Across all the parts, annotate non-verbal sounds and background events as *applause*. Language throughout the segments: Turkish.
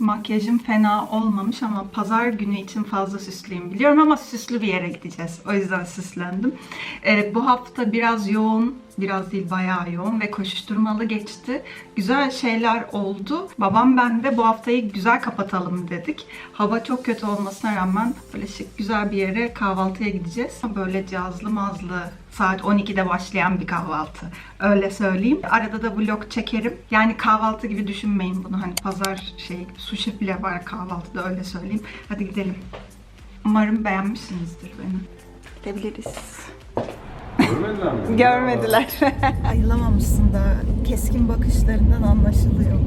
Makyajım fena olmamış ama pazar günü için fazla süslüyüm biliyorum ama süslü bir yere gideceğiz. O yüzden süslendim. Ee, bu hafta biraz yoğun, biraz değil bayağı yoğun ve koşuşturmalı geçti. Güzel şeyler oldu. Babam ben de bu haftayı güzel kapatalım dedik. Hava çok kötü olmasına rağmen böyle şık güzel bir yere kahvaltıya gideceğiz. Böyle cazlı mazlı saat 12'de başlayan bir kahvaltı. Öyle söyleyeyim. Arada da vlog çekerim. Yani kahvaltı gibi düşünmeyin bunu. Hani pazar şey sushi bile var kahvaltıda öyle söyleyeyim. Hadi gidelim. Umarım beğenmişsinizdir beni. Gidebiliriz. Görmediler mi? Görmediler. *laughs* Ayılamamışsın da keskin bakışlarından anlaşılıyor.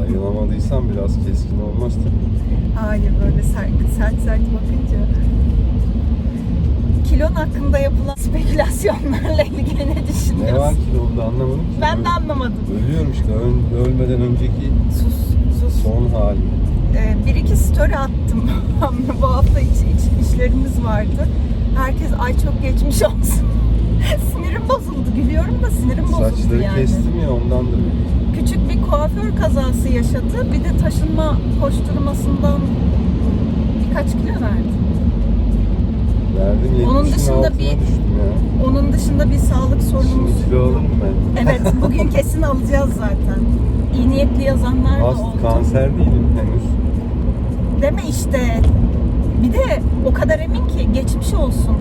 Ayılamadıysan biraz keskin olmaz tabii. Hayır böyle sert sert, sert bakınca. Kilon hakkında yapılan spekülasyonlarla ilgili ne Ne var düşünüyorsun? ki oldu anlamadım ki. Ben de anlamadım. Ölüyorum işte. Öl- ölmeden önceki Sus, sus. son hali. Ee, bir iki story attım. *laughs* Bu hafta iç, iç, işlerimiz vardı. Herkes ay çok geçmiş olsun. *laughs* sinirim bozuldu. Gülüyorum da sinirim bozuldu Saçları yani. kestim ya ondandır. Küçük bir kuaför kazası yaşadı. Bir de taşınma koşturmasından birkaç kilo verdi. Verdim 70'in Onun dışında bir- ya. Onun dışında bir sağlık sorunumuz Şimdi kilo alır mı ben? *laughs* Evet, bugün kesin alacağız zaten. İyi niyetli yazanlar da Hast oldu. kanser değilim henüz. Deme işte. Bir de o kadar emin ki geçmiş olsun.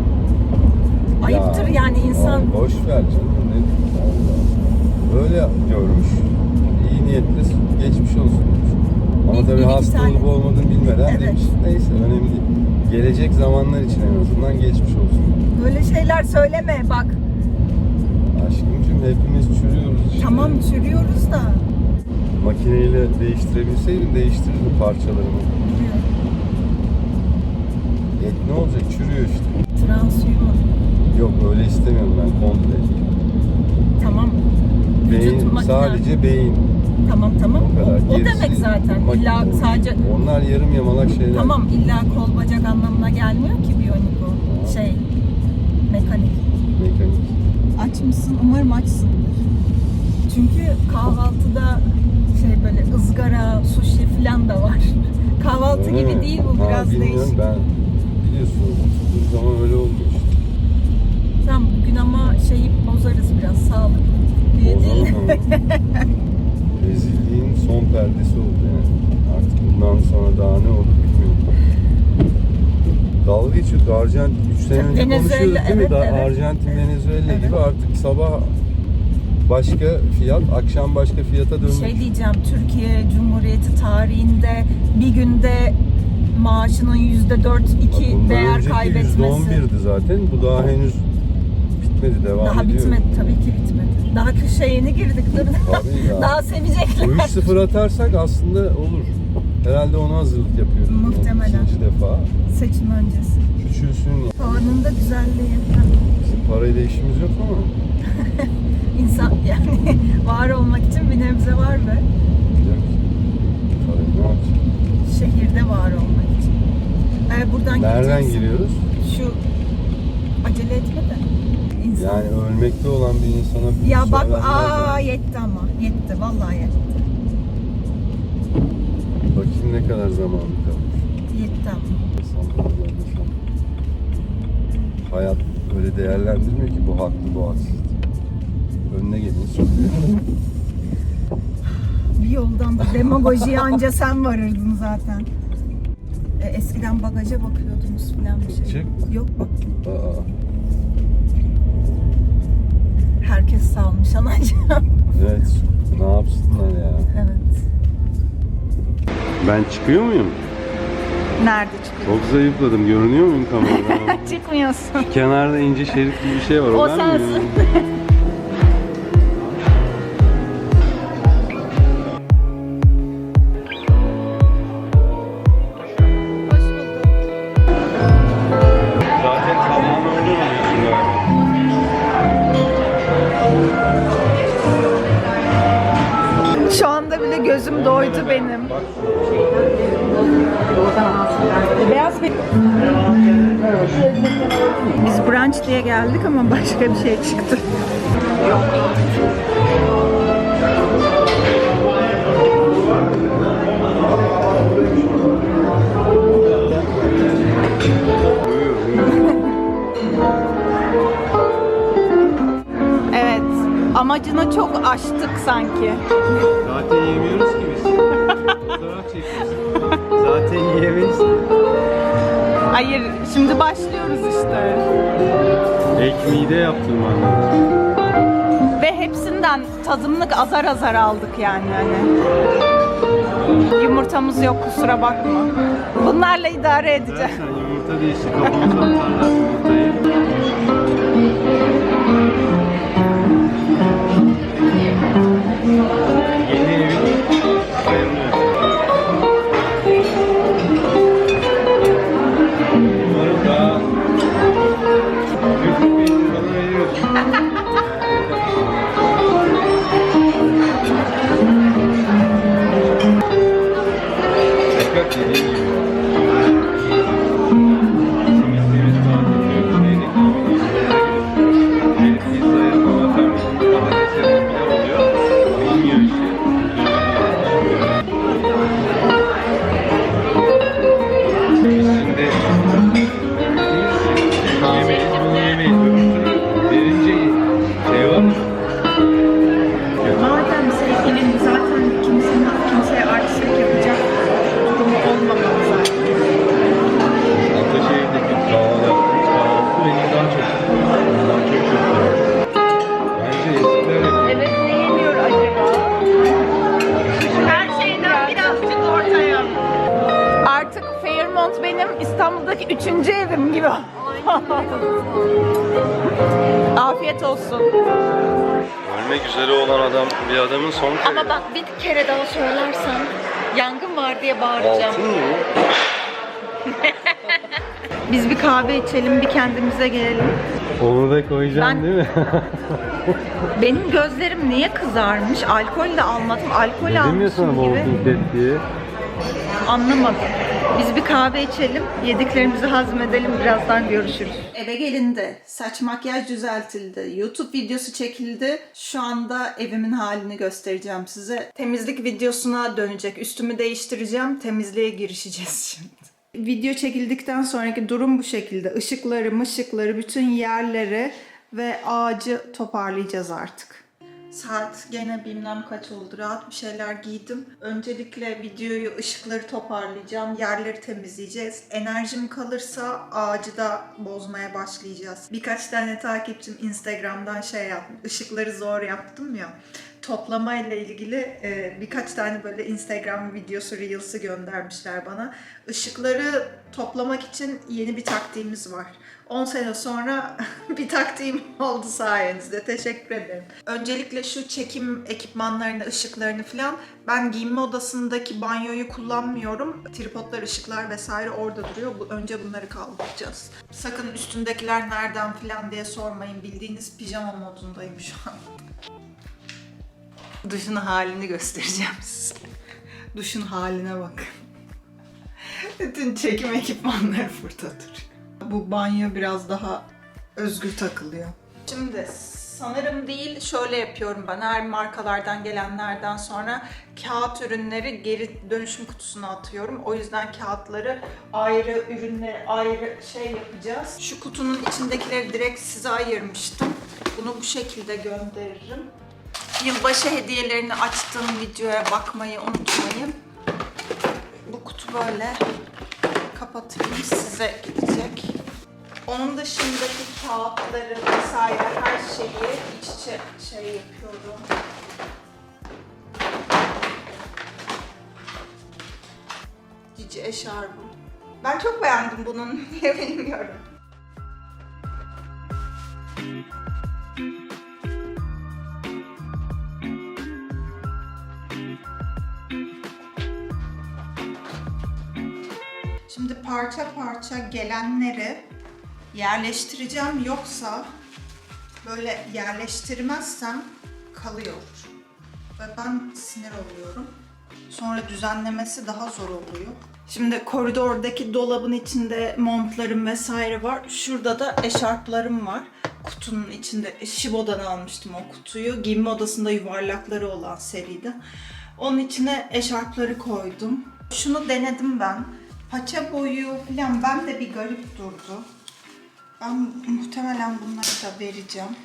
Ayıptır Ya, yani insan. ya boş ver canım. Ne, Allah. Öyle görmüş. İyi niyetle geçmiş olsun demiş. Ama Bir- tabii hasta tane- olup olmadığını bilmeden Evet. demiş. Neyse önemli değil. Gelecek zamanlar için en azından geçmiş olsun. Böyle şeyler söyleme bak. Aşkımcığım hepimiz çürüyoruz işte. Tamam çürüyoruz da. Makineyle değiştirebilseydim değiştirirdim parçalarımı. Biliyorum. Et ne olacak? Çürüyor işte. Transhuman. Yok öyle istemiyorum ben komple. Tamam. Vücut Beyin, makine. sadece beyin. Tamam tamam. O kadar. O, o Gerisi demek zaten. makine İlla olur. sadece Onlar yarım yamalak şeyler. tamam illa kol bacak anlamına gelmiyor ki biyonik o. Şey mekanik. Mekanik. Aç mısın? Umarım açsındır. Çünkü kahvaltıda şey böyle ızgara, sushi falan da var. Kahvaltı Öyle gibi mi? değil bu Ha, biraz bilmiyorum. değişik. Ben biliyorsun oturduğum zaman öyle olmuyor Tamam bugün ama şeyi bozarız biraz sağlıklı diye değil. Bozalım. *laughs* Rezilliğin son perdesi oldu yani. Artık bundan sonra daha ne olur bilmiyorum. Dalga geçiyorduk. Arjantin 3 sene önce Venezuela, konuşuyorduk değil mi? evet, Daha evet. Arjantin, Venezuela Evet. gibi artık sabah başka fiyat, akşam başka fiyata dönmüş. şey diyeceğim Türkiye Cumhuriyeti tarihinde bir günde maaşının yüzde dört iki bundan değer önceki kaybetmesi. %11'di zaten. Bu daha henüz bitmedi. Devam Daha ediyor. bitmedi tabii ki bitmedi. Daha köşeye yeni girdik dur. Tabii ya. *laughs* Daha sevecekler. 3-0 atarsak aslında olur. Herhalde ona hazırlık yapıyoruz. Muhtemelen. İkinci defa. Seçim öncesi. Küçülsün ya. Puanın da güzelliği. Bizim parayla işimiz yok ama. *laughs* İnsan yani *laughs* var olmak için bir nebze var ve Yok. Parayı ne yapacağız? şehirde var olmak için. Ee, buradan Nereden gideceksin. giriyoruz? Şu acele etme de. Yani ölmekte olan bir insana bir ya şey bak aa yetti ama. Yetti vallahi yetti. Bakayım ne kadar zamanı kalmış. Yetti ama. Desem, böyle desem. Hayat öyle değerlendirmiyor ki bu haklı bu haksız. Önüne gelin. Bir yoldan da demagojiye anca sen varırdın zaten. E, eskiden bagaja bakıyordunuz falan bir şey. Çık. Yok bak. Aa, Herkes salmış anacığım. *laughs* evet ne yapsınlar ya. evet. Ben çıkıyor muyum? Nerede çıkıyor? Çok zayıfladım. Görünüyor muyum kamerada? *laughs* Çıkmıyorsun. Kenarda ince şerit gibi bir şey var. O ben sensin. Biz brunch diye geldik ama başka bir şey çıktı. Evet, amacını çok aştık sanki. Zaten yemiyoruz ki biz. Zaten yiyemeyiz. Hayır, şimdi başlıyoruz işte. Ek mide yaptırman lazım. Ve hepsinden tadımlık azar azar aldık yani hani. Yumurtamız yok kusura bakma. Bunlarla idare edeceğiz. Dersen yumurta değişti. Kafamıza atarlar yumurtayı. *laughs* adam, bir adamın son kere. Ama bak bir kere daha söylersen yangın var diye bağıracağım. Altın mı? *laughs* Biz bir kahve içelim, bir kendimize gelelim. Onu da koyacaksın Ben- değil mi? *laughs* Benim gözlerim niye kızarmış? Alkol de almadım. Alkol Dedim ya almışım sana gibi. Walking Dead diye. Anlamadım. Biz bir kahve içelim, yediklerimizi hazmedelim, birazdan görüşürüz. Eve gelindi, saç makyaj düzeltildi, YouTube videosu çekildi. Şu anda evimin halini göstereceğim size. Temizlik videosuna dönecek, üstümü değiştireceğim, temizliğe girişeceğiz *laughs* şimdi. Video çekildikten sonraki durum bu şekilde. Işıkları, mışıkları, bütün yerleri ve ağacı toparlayacağız artık. Saat gene bilmem kaç oldu. Rahat bir şeyler giydim. Öncelikle videoyu, ışıkları toparlayacağım. Yerleri temizleyeceğiz. Enerjim kalırsa ağacı da bozmaya başlayacağız. Birkaç tane takipçim Instagram'dan şey yaptım. Işıkları zor yaptım ya. Toplama ile ilgili e, birkaç tane böyle Instagram videosu, Reels'ı göndermişler bana. Işıkları toplamak için yeni bir taktiğimiz var. 10 sene sonra *laughs* bir taktiğim oldu sayenizde. Teşekkür ederim. Öncelikle şu çekim ekipmanlarını, ışıklarını falan ben giyinme odasındaki banyoyu kullanmıyorum. Tripodlar, ışıklar vesaire orada duruyor. Bu, önce bunları kaldıracağız. Sakın üstündekiler nereden falan diye sormayın. Bildiğiniz pijama modundayım şu an. Duşun halini göstereceğim size. Duşun haline bakın. Bütün çekim ekipmanları burada duruyor. Bu banyo biraz daha özgür takılıyor. Şimdi sanırım değil şöyle yapıyorum ben her markalardan gelenlerden sonra kağıt ürünleri geri dönüşüm kutusuna atıyorum. O yüzden kağıtları ayrı ürünleri ayrı şey yapacağız. Şu kutunun içindekileri direkt size ayırmıştım. Bunu bu şekilde gönderirim. Yılbaşı hediyelerini açtığım videoya bakmayı unutmayın. Bu kutu böyle kapatayım size gidecek. Onun dışındaki kağıtları vesaire her şeyi iç içe şey yapıyorum. Cici eşarbım. Ben çok beğendim bunun. *laughs* Niye bilmiyorum. Parça parça gelenleri yerleştireceğim yoksa böyle yerleştirmezsem kalıyor. Ve ben sinir oluyorum. Sonra düzenlemesi daha zor oluyor. Şimdi koridordaki dolabın içinde montlarım vesaire var. Şurada da eşarplarım var. Kutunun içinde Shibo'dan almıştım o kutuyu. Giyinme odasında yuvarlakları olan seride. Onun içine eşarpları koydum. Şunu denedim ben paça boyu falan ben de bir garip durdu. Ben muhtemelen bunları da vereceğim.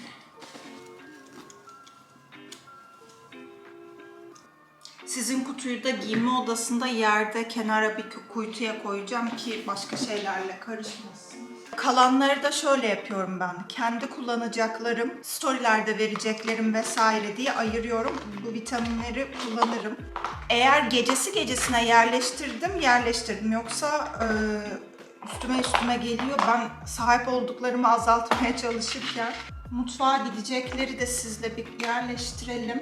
Sizin kutuyu da giyme odasında yerde kenara bir kuytuya koyacağım ki başka şeylerle karışmasın. Kalanları da şöyle yapıyorum ben. Kendi kullanacaklarım, storylerde vereceklerim vesaire diye ayırıyorum. Bu vitaminleri kullanırım. Eğer gecesi gecesine yerleştirdim, yerleştirdim. Yoksa e, üstüme üstüme geliyor. Ben sahip olduklarımı azaltmaya çalışırken mutfağa gidecekleri de sizle bir yerleştirelim.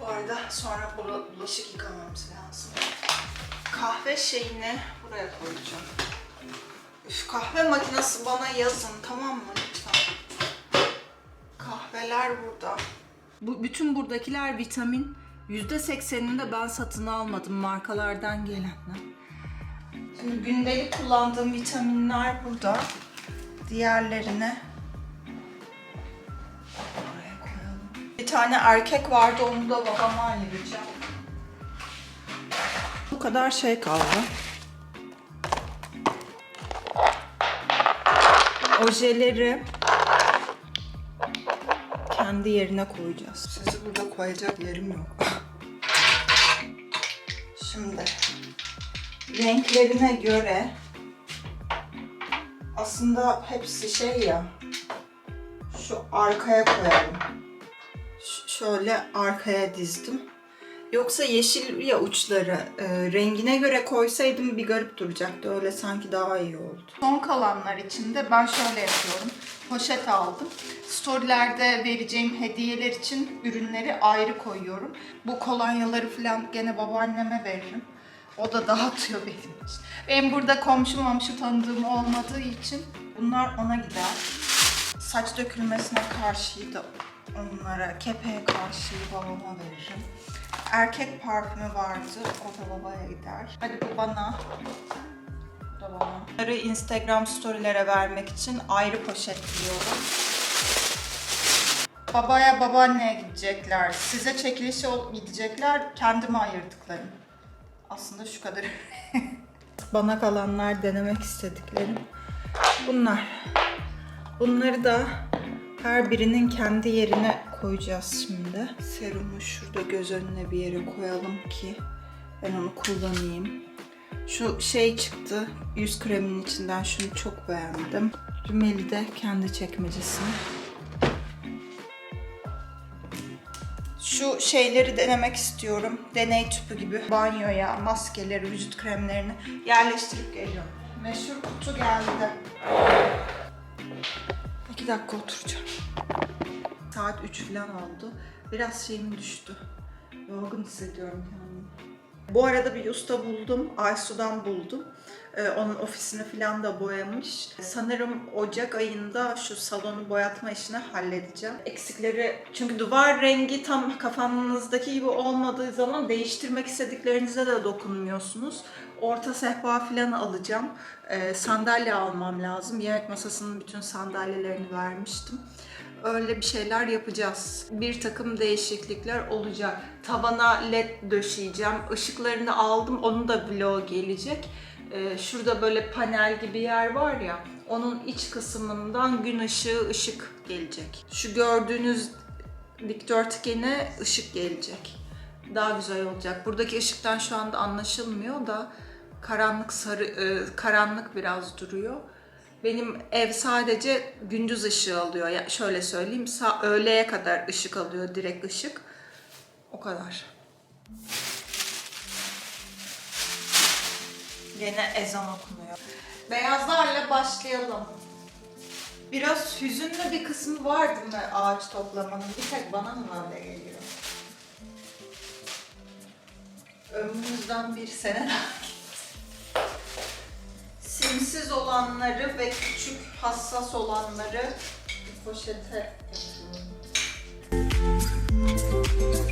Bu arada sonra bula- bulaşık yıkamamız lazım. Kahve şeyini buraya koyacağım. Üf, kahve makinesi bana yazın tamam mı lütfen? Kahveler burada. Bu bütün buradakiler vitamin. %80'ini de ben satın almadım markalardan gelenler. Şimdi gündelik kullandığım vitaminler burada. Diğerlerini buraya koyalım. Bir tane erkek vardı onu da babama ayıracağım. Bu kadar şey kaldı. Ojeleri kendi yerine koyacağız. Sizi burada koyacak yerim yok. Şimdi renklerine göre aslında hepsi şey ya şu arkaya koyalım. Ş- şöyle arkaya dizdim. Yoksa yeşil ya uçları e, rengine göre koysaydım bir garip duracaktı. Öyle sanki daha iyi oldu. Son kalanlar için de ben şöyle yapıyorum. Poşet aldım. Storylerde vereceğim hediyeler için ürünleri ayrı koyuyorum. Bu kolonyaları falan gene babaanneme veririm. O da *laughs* dağıtıyor benim için. Benim burada komşu tanıdığım olmadığı için bunlar ona gider. Saç dökülmesine karşıydı onlara, kepeğe karşı babama veririm. Erkek parfümü vardı, o da babaya gider. Hadi bu bana, bu da bana. Bunları Instagram storylere vermek için ayrı poşetliyorum. Babaya babaanneye gidecekler, size çekilişe gidecekler, kendime ayırdıklarım. Aslında şu kadar. *laughs* Bana kalanlar denemek istediklerim. Bunlar. Bunları da her birinin kendi yerine koyacağız şimdi. Serumu şurada göz önüne bir yere koyalım ki ben onu kullanayım. Şu şey çıktı. Yüz kreminin içinden şunu çok beğendim. Rümeli de kendi çekmecesine. Şu şeyleri denemek istiyorum. Deney tüpü gibi. Banyoya, maskeleri, vücut kremlerini yerleştirip geliyorum. Meşhur kutu geldi. İki dakika oturacağım. Saat 3 falan oldu. Biraz şeyim düştü. Yorgun hissediyorum kendimi. Bu arada bir usta buldum. Aysu'dan buldum. Ee, onun ofisini falan da boyamış. Sanırım Ocak ayında şu salonu boyatma işini halledeceğim. Eksikleri çünkü duvar rengi tam kafanızdaki gibi olmadığı zaman değiştirmek istediklerinize de dokunmuyorsunuz. Orta sehpa falan alacağım. Ee, sandalye almam lazım. Yemek masasının bütün sandalyelerini vermiştim. Öyle bir şeyler yapacağız. Bir takım değişiklikler olacak. Tavana led döşeyeceğim. Işıklarını aldım. Onun da vlog gelecek. Ee, şurada böyle panel gibi yer var ya. Onun iç kısmından gün ışığı, ışık gelecek. Şu gördüğünüz dikdörtgene ışık gelecek. Daha güzel olacak. Buradaki ışıktan şu anda anlaşılmıyor da karanlık sarı e, karanlık biraz duruyor. Benim ev sadece gündüz ışığı alıyor. Ya şöyle söyleyeyim, sa- öğleye kadar ışık alıyor, direkt ışık. O kadar. Yine ezan okunuyor. Beyazlarla başlayalım. Biraz hüzünlü bir kısmı var değil mi ağaç toplamanın? Bir tek bana mı öyle geliyor? Ömrümüzden bir sene daha olanları ve küçük hassas olanları poşete yapıyorum.